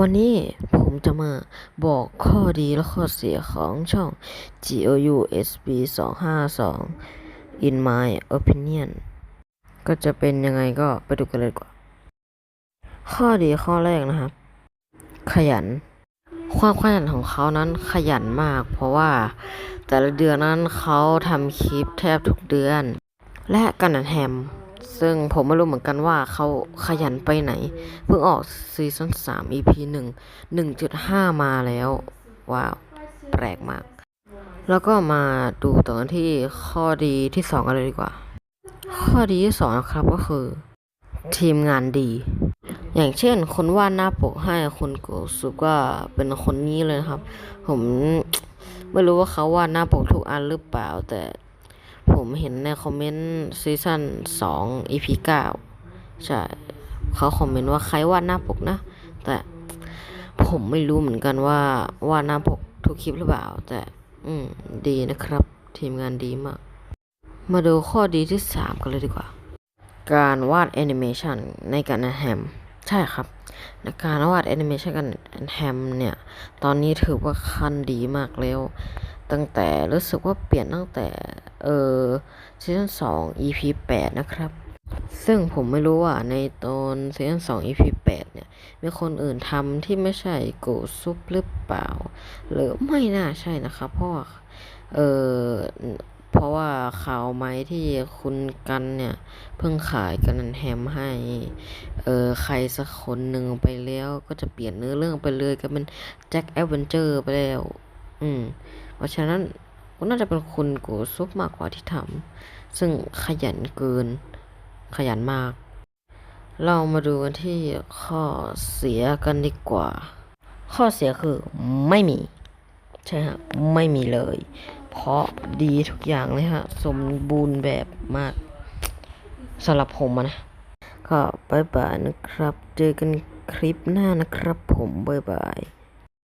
วันนี้ผมจะมาบอกข้อดีและข้อเสียของช่อง GOU SB 252 In my opinion ก็จะเป็นยังไงก็ไปดูกันเลยดีกว่า ข้อดีข้อแรกนะครับ ขยัน ความขยันของเขานั้นขยันมาก เพราะว่าแต่ละเดือนนั้นเขาทำคลิปแทบทุกเดือน และกันแฮม ซึ่งผมไม่รู้เหมือนกันว่าเขาขยันไปไหน เพิ่งออกซีซั่น3 EP 1 1.5มาแล้ว ว้าว แปลกมาก แล้วก็มาดูต่อนที่ข้อดีที่2กันเลยดีกว่า ข้อดีที่2นะครับก็คือ ทีมงานดี อย่างเช่น คนวาดหน้าปกให้คุณโกสุก็เป็นคนนี้เลยครับ ผมไม่รู้ว่าเขาวาดหน้าปกทุกอันหรือเปล่าแต่ ผมเห็นในคอมเมนต์ซีซั่น2 EP 9ใช่เขาคอมเมนต์ว่าใครวาดหน้าปกนะ แต่ผมไม่รู้เหมือนกันว่าวาดหน้าปกทุกคลิปหรือเปล่า แต่อืมดีนะครับ ทีมงานดีมาก มาดูข้อดีที่ 3 กันเลยดีกว่า การวาดแอนิเมชันในการแฮมใช่ครับการวาดแอนิเมชันกันแฮมเนี่ย ตอนนี้ถือว่าคันดีมากแล้ว ตั้งแต่รู้สึกว่าเปลี่ยนตั้งแต่ เออซีซั่น2 EP 8นะครับ ซึ่งผมไม่รู้ว่าในตอนซีซั่น2 EP 8เนี่ย มีคนอื่นทำที่ไม่ใช่โกซุปหรือเปล่า หรือไม่น่าใช่นะครับ เพราะว่าเออเพราะว่าข่าวไม้ที่คุณกันเนี่ย เพิ่งขายกันนันแฮมให้เออใครสักคนหนึ่งไปแล้วก็จะเปลี่ยนเนื้อเรื่องไปเลยก็เป็นแจ็คแอดเวนเจอร์ไปแล้ว อืม เพราะฉะนั้น ก็น่าจะเป็นคุณโกซุปมากกว่าที่ทำซึ่งขยันเกิน ขยันมาก เรามาดูกันที่ข้อเสียกันดีกว่า ข้อเสียคือไม่มี ใช่ฮะ ไม่มีเลย เพราะดีทุกอย่างเลยฮะ สมบูรณ์แบบมากสำหรับผมนะก็บายบายนะครับ เจอกันคลิปหน้านะครับผมบายบาย